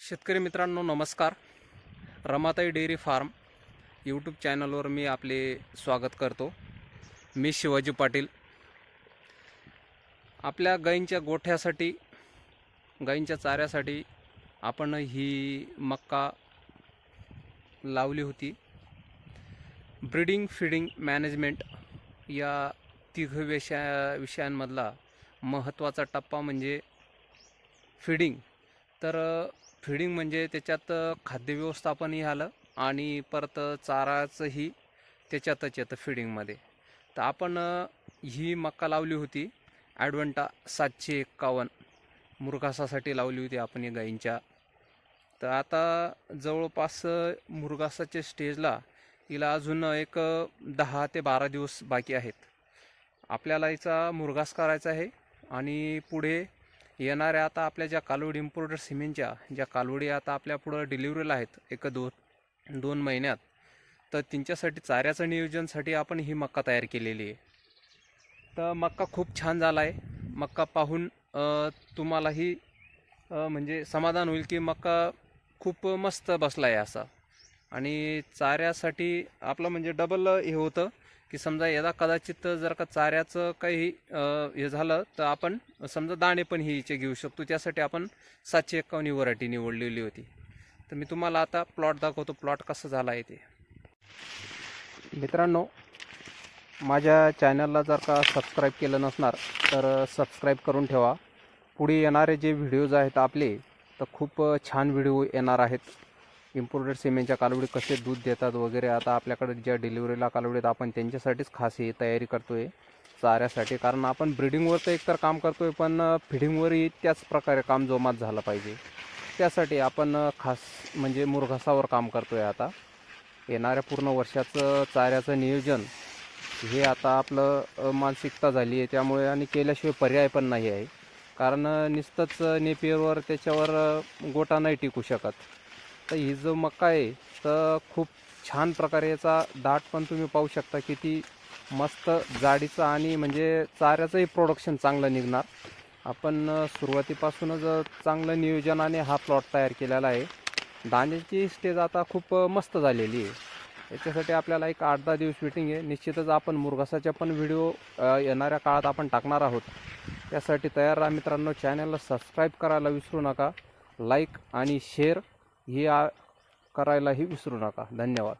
शेतकरी मित्रांनो नमस्कार. रमाताई डेअरी फार्म यूट्यूब चॅनलवर मी आपले स्वागत करतो. मी शिवाजी पाटील. आपल्या गाईंच्या गोठ्यासाठी गाईंच्या चाऱ्यासाठी आपण ही मक्का लावली होती. ब्रीडिंग फिडिंग मॅनेजमेंट या तिघ विषया विषयांमधला महत्त्वाचा टप्पा म्हणजे फिडिंग तर फिडिंग म्हणजे त्याच्यात खाद्य व्यवस्थापनही आलं आणि परत चाराचंही त्याच्यातच येतं फिडिंगमध्ये तर आपण ही मक्का लावली होती ॲडवंटा सातशे एक्कावन्न मुरघासासाठी लावली होती आपण या गाईंच्या तर आता जवळपास मुरघासाच्या स्टेजला तिला अजून एक दहा ते बारा दिवस बाकी आहेत. आपल्याला हिचा मुरघास करायचा आहे आणि पुढे येणाऱ्या आता आपल्या ज्या कालवडी इम्पोर्टर सिमेंटच्या ज्या कालवडी आता आपल्या पुढं डिलिव्हरीला आहेत एक दोन दोन महिन्यात तर त्यांच्यासाठी चाऱ्याचं नियोजनसाठी आपण ही मक्का तयार केलेली आहे. तर मक्का खूप छान झाला आहे मक्का पाहून तुम्हालाही म्हणजे समाधान होईल की मक्का खूप मस्त बसला आहे असा. आणि चाऱ्यासाठी आपलं म्हणजे डबल हे होतं. की समजा यदा कदाचित जर का चाऱ्याचं काही हे झालं तर आपण समजा दाणे पण हिचे घेऊ शकतो. त्यासाठी आपण सातशे एक्कावन्न व्हरायटी निवडलेली होती. तर मी तुम्हाला आता प्लॉट दाखवतो. प्लॉट कसं झाला आहे ते. मित्रांनो माझ्या चॅनलला जर का सबस्क्राईब केलं नसणार तर सबस्क्राईब करून ठेवा. पुढे येणारे जे व्हिडिओज आहेत आपले तर खूप छान व्हिडिओ येणार आहेत. इम्पोर्टेड सिमेंटच्या कालवडी कसे दूध देतात वगैरे आता आपल्याकडे ज्या डिलिव्हरीला कालवडीत आपण त्यांच्यासाठीच खास ही तयारी करतो आहे चाऱ्यासाठी. कारण आपण ब्रिडिंगवर तर एकतर काम करतो आहे पण फिडिंगवरही त्याच प्रकारे काम जोमात झालं पाहिजे. त्यासाठी आपण खास म्हणजे मुरघासावर काम करतो आहे आता. येणाऱ्या पूर्ण वर्षाचं चाऱ्याचं नियोजन हे आता आपलं मानसिकता झाली आहे. त्यामुळे आणि केल्याशिवाय पर्याय पण नाही आहे. कारण नुसतंच नेपियरवर त्याच्यावर गोटा नाही टिकू शकत. तर ही जो मका आहे तर खूप छान प्रकारे याचा दाट पण तुम्ही पाहू शकता किती मस्त जाडीचं आणि म्हणजे चाऱ्याचंही प्रोडक्शन चांगलं निघणार. आपण सुरुवातीपासूनच चांगलं नियोजनाने हा प्लॉट तयार केलेला आहे. दाण्याची स्टेज आता खूप मस्त झालेली आहे. याच्यासाठी आपल्याला एक आठ दहा दिवस मिटिंग आहे. निश्चितच आपण मुरघासाच्या पण व्हिडिओ येणाऱ्या काळात आपण टाकणार आहोत. त्यासाठी तयार राहा मित्रांनो चॅनलला सबस्क्राईब करायला विसरू नका. लाईक आणि शेअर हे आ करायलाही विसरू नका. धन्यवाद.